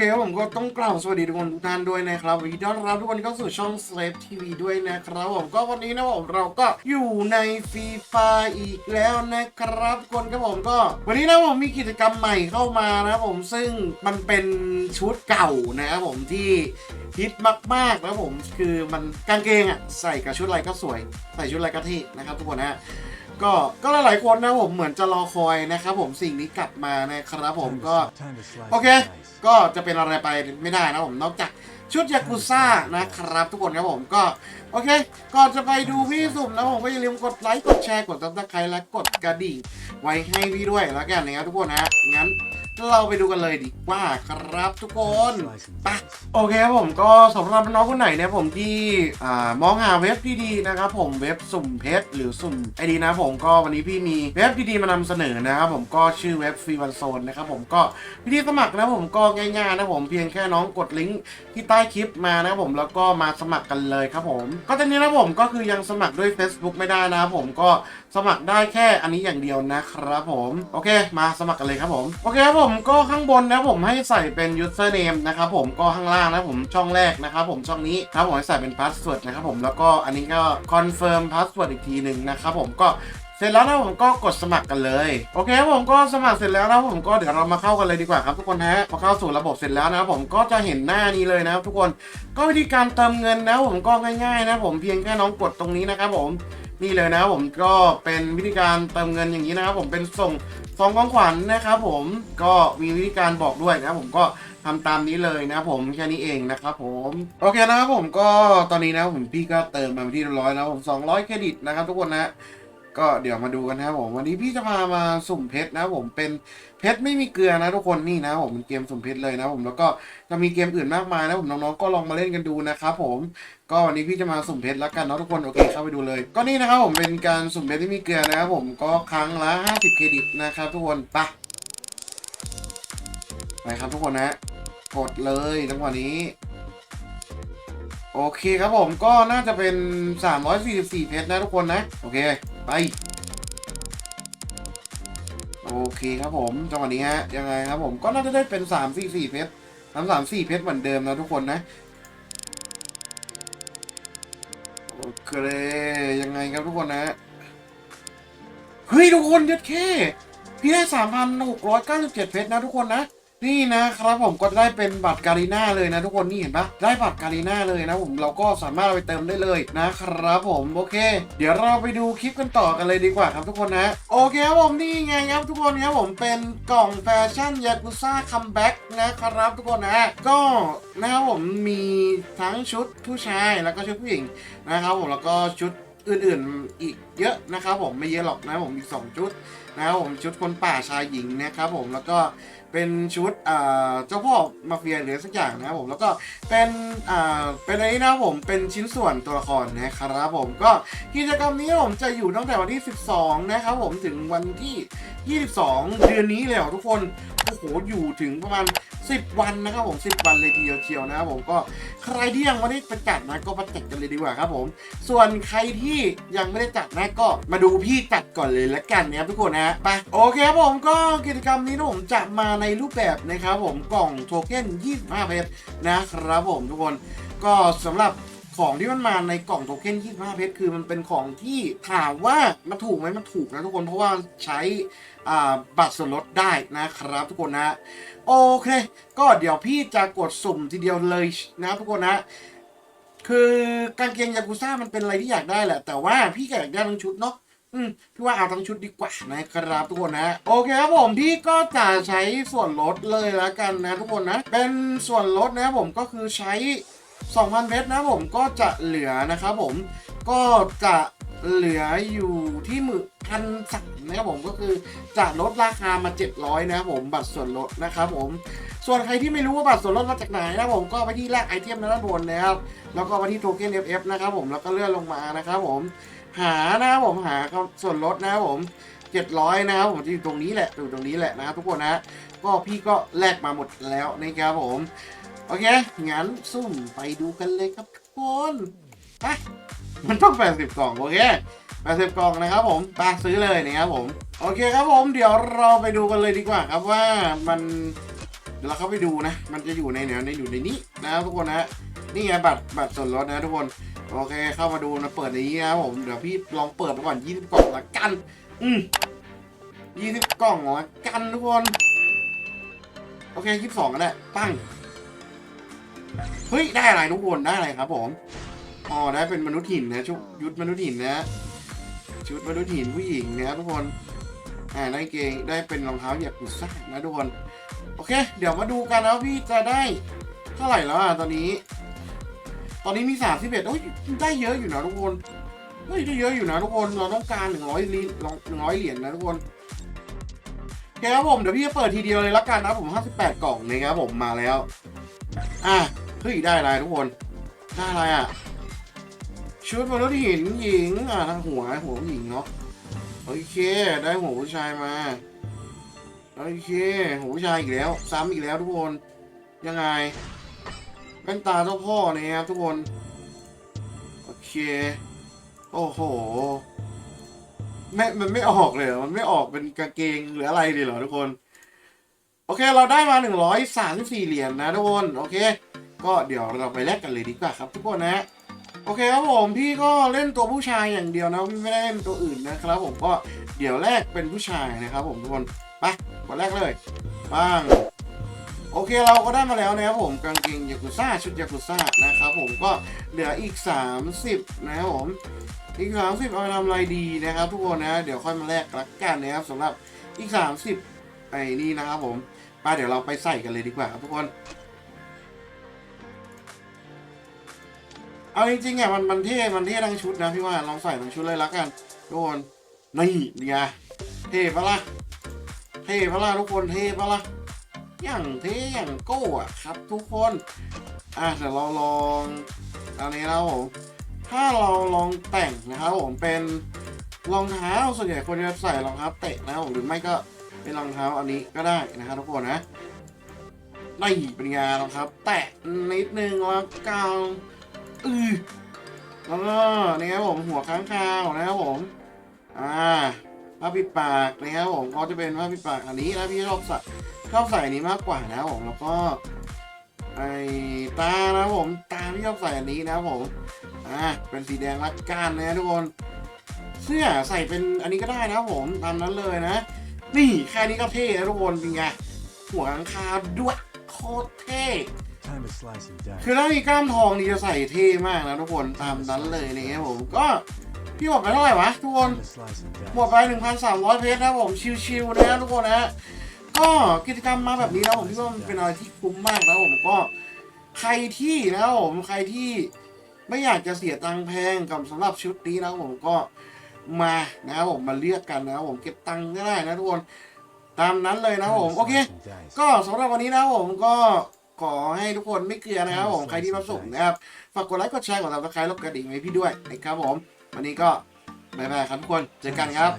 เคครับผมก็ต้องกล่าวสวัสดีทุกคนทุกท่านด้วยนะครับวันนี้ต้อนรับทุกคนเข้าสู่ช่อง Slave TV ด้วยนะครับผมก็วันนี้นะผมเราก็อยู่ในฟรีไฟอีกแล้วนะครับคนครับผมก็ วันนี้นะผมมีกิจกรรมใหม่เข้ามานะผมซึ่งมันเป็นชุดเก่านะครับผมที่ฮิตมากๆนะครับผมคือมันกางเกงอะใส่กับชุดอะไรก็สวย ใส่ชุดอะไรก็ที่นะครับทุกคนนะ ก็ก็หลายๆคนนะผมเหมือนจะรอคอยนะครับผมสิ่งนี้กลับมานะครับผมก็ โอเค ก็จะเป็นอะไรไปไม่ได้นะผมนอกจากชุดยากุซ่านะครับ ทุกคนครับผมก็ โอเค ก่อนจะไปดูพี่สุ่มนะผมก็อย่าลืมกดไลค์กดแชร์กดซับสไครและกดกระดิ่งไว้ให้พี่ด้วยแล้วกันนะครับทุกคนนะงั้น เราไปดูกันเลยดีกว่าครับทุกคนไปโอเคครับผมก็สำหรับน้องคนไหนเนี่ยผมที่อ่ามองหาเว็บดีๆนะครับผมเว็บสุ่มเพชรหรือสุ่มไอดีนะผมก็วันนี้พี่มีเว็บดีๆมานำเสนอนะครับผมก็ชื่อเว็บฟรีวันโซนนะครับผมก็วิธีสมัครนะผมก็ง่ายๆนะผมเพียงแค่น้องกดลิงก์ที่ใต้คลิปมานะผมแล้วก็มาสมัครกันเลยครับผม ก็ตอนนี้นะผมก็คือยังสมัครด้วย Facebook ไม่ได้นะครับผมก็สมัครได้แค่อันนี้อย่างเดียวนะครับผมโอเค มาสมัครกันเลยครับผมโอเคครับผมมก็ข้างบนนะผมให้ใส่เป็น username นะครับผมก็ข้างล่างนะผมช่องแรกนะครับผมช่องนี้ครับผมให้ใส่เป็น password นะครับผมแล้วก็อันนี้ก็ confirm password อีกทีหนึ่งนะครับผมก็เสร็จแล้วนะผมก็กดสมัครกันเลย โอเคครับผมก็สมัครเสร็จแล้วนะผมก็เดี๋ยวเรามาเข้ากันเลยดีกว่าครับทุกคนฮะพอเข้าสู่ระบบเสร็จแล้วนะผมก็จะเห็นหน้านี้เลยนะครับทุกคนก็วิธีการเติมเงินนะผมก็ง่ายๆนะผมเพียงแค่น้องกดตรงนี้นะครับผมนี่เลยนะผมก็เป็นวิธีการเติมเงินอย่างนี้นะครับผมเป็นส่ง ซองของขวัญนะครับผมก็มีวิธีการบอกด้วยนะผมก็ทำตามนี้เลยนะผมแค่นี้เองนะครับผมโอเคนะครับผมก็ตอนนี้นะผมพี่ก็เติมมาที่เรียบร้อยแล้วผม200เครดิตนะครับทุกคนนะ ก็เดี๋ยวมาดูกันนะครับผมวันนี้พี่จะพามาสุ่มเพชรนะครับผมเป็นเพชรไม่มีเกลือนะทุกคนนี่นะผมเป็นเกมสุ่มเพชรเลยนะผมแล้วก็จะมีเกมอื่นมากมายนะผมน้องๆก็ลองมาเล่นกันดูนะครับผมก็วันนี้พี่จะมาสุ่มเพชรแล้วกันเนาะทุกคนโอเคเข้าไปดูเลย ก็นี่นะครับผมเป็นการสุ่มเพชรที่มีเกลือนะครับผมก็ครั้งละ 50 เครดิตนะครับทุกคนไปไปครับทุกคนนะกดเลยจังหวะนี้โอเคครับผมก็น่าจะเป็น 344 เพชรนะทุกคนนะ โอเค ไปโอเคครับผมจังหวะนี้ฮะยังไงครับผมก็น่าจะได้เป็น344เพชรสามสามสี่เพชรเหมือนเดิมนะทุกคนนะโอเคยังไงครับทุกคนนะเฮ้ยทุกคนยัดแค่พี่ได้3,697เพชรนะทุกคนนะ นี่นะครับผมก็ได้เป็นบัตรการีน่าเลยนะทุกคนนี่เห็นปะได้บัตรการีน่าเลยนะผมเราก็สามารถเอาไปเติมได้เลยนะครับผมโอเค เดี๋ยวเราไปดูคลิปกันต่อกันเลยดีกว่าครับทุกคนนะโอเคครับผมนี่ไงครับทุกคนครับผมเป็นกล่องแฟชั่นยากุซ่าคัมแบ็กนะครับทุกคนนะก็นะครับผมมีทั้งชุดผู้ชายแล้วก็ชุดผู้หญิงนะครับผมแล้วก็ชุด อื่นๆอีกเยอะนะครับผมไม่เยอะหรอกนะผมมีสองชุดนะครับผมชุดคนป่าชายหญิงนะครับผมแล้วก็เป็นชุดเจ้าพ่อมาเฟียหรือสักอย่างนะครับผมแล้วก็เป็นเป็นอะไรนะครับผมเป็นชิ้นส่วนตัวละครนะครับผมก็กิจกรรมนี้ผมจะอยู่ตั้งแต่วันที่ 12 นะครับผมถึงวันที่ 22 เดือนนี้เลยทุกคนโอ้โหอยู่ถึงประมาณ 10 วันนะครับผม 10 วันเลยทีเดียวเชียวนะครับผมก็ใครที่ยังไม่ได้ไปจัดนะก็มาจัดกันเลยดีกว่าครับผม ส่วนใครที่ยังไม่ได้จัดนะก็มาดูพี่จัดก่อนเลยละกันนะครับทุกคนนะไปโอเคครับผมก็กิจกรรมนี้นะผมจะมาในรูปแบบนะครับผมกล่องโทเค็น25เพชรนะครับผมทุกคนก็สำหรับ ของที่มันมาในกล่องโทเค็น25 เพชรคือมันเป็นของที่ถามว่ามันถูกไหมมันถูกนะทุกคนเพราะว่าใช้บัตรส่วนลดได้นะครับทุกคนนะ โอเค ก็เดี๋ยวพี่จะกดสุ่มทีเดียวเลยนะทุกคนนะ คือกางเกงยากุซ่ามันเป็นอะไรที่อยากได้แหละ แต่ว่าพี่ก็อยากได้ทั้งชุดเนาะอืมพี่ว่าเอาทั้งชุดดีกว่านะครับทุกคนนะ โอเคครับผมพี่ก็จะใช้ส่วนลดเลยแล้วกันนะทุกคนนะ เป็นส่วนลดนะผมก็คือใช้ 2,000เพชรนะผมก็จะเหลือนะครับผมก็จะเหลืออยู่ที่หมื่นพันสามนะครับผมก็คือจะลดราคามา 700 นะครับผมบัตรส่วนลดนะครับผมส่วนใครที่ไม่รู้ว่าบัตรส่วนลดมาจากไหนนะครับผมก็ไปที่แรกไอเทมด้านบนนะครับแล้วก็มาที่โทเค็น FF นะครับผมแล้วก็เลื่อนลงมานะครับผมหานะครับผมหาส่วนลดนะครับผม700 นะครับผมที่อยู่ตรงนี้แหละอยู่ตรงนี้แหละนะครับทุกคนนะก็พี่ก็แลกมาหมดแล้วนะครับผม โอเค งั้นซุ่มไปดูกันเลยครับทุกคนไปมันต้อง 80 กล่อง โอเค 80 กล่องนะครับผมไปซื้อเลยนะครับผม โอเคครับผม เดี๋ยวเราไปดูกันเลยดีกว่าครับว่ามันเดี๋ยวเราเข้าไปดูนะ มันจะอยู่ในแนวในอยู่ในนี้นะทุกคนนะนี่ไงบัตรบัตรส่วนลดนะทุกคน โอเค เข้ามาดูนะเปิดในนี้นะครับผม เดี๋ยวพี่ลองเปิดไปก่อน 20 กล่องละกัน อืม20 กล่องละกันทุกคน โอเค 22กันแหละตั้ง เฮ้ย ได้อะไรทุกคนได้อะไรครับผมอ๋อได้เป็นมนุษย์หินนะชุดยุทธมนุษย์หินนะชุดมนุษย์หินผู้หญิงนะครับทุกคนอ่าได้เกงได้เป็นรองเท้าหยียบกุซ่านะทุกคนโอเค เดี๋ยวมาดูกันนะว่าพี่จะได้เท่าไหร่แล้วอะตอนนี้ ตอนนี้มีสามสิบเอ็ดโอ้ยได้เยอะอยู่นะทุกคนเฮ้ยได้เยอะอยู่นะทุกคนเราต้องการหนึ่งร้อยเหรียญหนึ่งร้อยเหรียญนะทุกคนโอเคครับผมเดี๋ยวพี่จะเปิดทีเดียวเลยละกันนะผมห้าสิบแปดกล่องนะครับผมมาแล้ว อะเฮ้ยได้อะไรทุกคน ได้อะไรอะชุดมนุษย์หินหญิงอะทางหัวหัวผู้หญิงเนาะโอเค ได้หัวผู้ชายมาโอเคหัวผู้ชายอีกแล้ว ซ้ำอีกแล้วทุกคนยังไงแว่นตาเจ้าพ่อเนี่ยครับทุกคนโอเคโอ้โหไม่มันไม่ออกเลยมันไม่ออกเป็นกางเกงหรืออะไรดีเหรอทุกคน โอเคเราได้มา 134 เหรียญนะทุกคนโอเค ก็เดี๋ยวเราไปแลกกันเลยดีกว่าครับ ทุกคนนะ โอเคครับผมพี่ก็เล่นตัวผู้ชายอย่างเดียวนะพี่ไม่ได้เล่นตัวอื่นนะครับ ผมก็เดี๋ยวแรกเป็นผู้ชายนะครับ ผมทุกคนไปกดแรกเลยบ้างโอเคเราก็ได้มาแล้วนะครับผมกางเกงยากุซ่าชุดยากุซ่านะครับผมก็เหลืออีก 30 นะครับผมอีก 30 เอาไปทำอะไรดีนะครับ ทุกคนนะ เดี๋ยวค่อยมาแลกละกันนะครับสำหรับอีก 30ไอ้นี่นะครับผม ไปเดี๋ยวเราไปใส่กันเลยดีกว่าครับทุกคน เอาจริงๆอะมันมันเท่ มันเท่ทั้งชุดนะพี่ว่าลองใส่ทั้งชุดเลยละกันทุกคนนี่ไงเท่ปะล่ะเท่ปะล่ะทุกคนเท่ปะล่ะอย่างเท่อย่างโก้อะครับ ทุกคนอะเดี๋ยวเราลองอันนี้นะผมถ้าเราลองแต่งนะครับผมเป็นรองเท้าส่วนใหญ่คนจะใส่รองเท้าเตะนะครับผมหรือไม่ก็ เป็นรองเท้าอันนี้ก็ได้นะครับทุกคนนะนี่เป็นงรองเท้าแตะนิดนึงแล้วกันอือแล้วก็นี่ครับผมหัวค้างคาวนะครับผม อ่าผ้าปิดปากนะครับผมเขาจะเป็นผ้าปิดปากอันนี้นะพี่ชอบใส่ชอบใส่อันนี้มากกว่านะครับผมแล้วก็ไอตานะครับผมตาพี่ชอบใส่อันนี้นะครับผมอ่าเป็นสีแดงรัดก้านนะทุกคน เสื้อใส่เป็นอันนี้ก็ได้นะครับผมตามนั้นเลยนะ นี่แค่นี้ก็เท่แล้วทุกคนเป็นไง หัวค้างคาวด้วยโคตรเท่ Time to slice and dice. คือถ้ามีกล้ามทองนี่จะใส่เท่มากนะทุกคนตามนั้นเลยนะครับผมก็พี่หมดไปเท่าไหร่วะทุกคน Time to slice and dice. หมดไป 1,300 เพชรนะครับผมชิวๆนะทุกคนนะก็กิจกรรมมาแบบนี้นะผมพี่ว่ามันเป็นอะไรที่คุ้มมากนะผมก็ใครที่นะครับผมใครที่ไม่อยากจะเสียตังค์แพงกับสำหรับชุดนี้นะครับผมก็ มานะครับผมมาเลือกกันนะครับผมเก็บตังค์ก็ได้นะทุกคนตามนั้นเลยนะครับ Time ผ to มโอเค slice and dice. ก็สำหรับวันนี้นะครับผมก็ขอให้ทุกคนไม่เกลือนะครับผมใครที่มาส่งนะครับฝากกดไลค์กดแชร์กดติดตามรบกระดิ่งให้พี่ด้วยนะครับผม วันนี้ก็บ๊ายบายครับทุกคนเจอกันครับ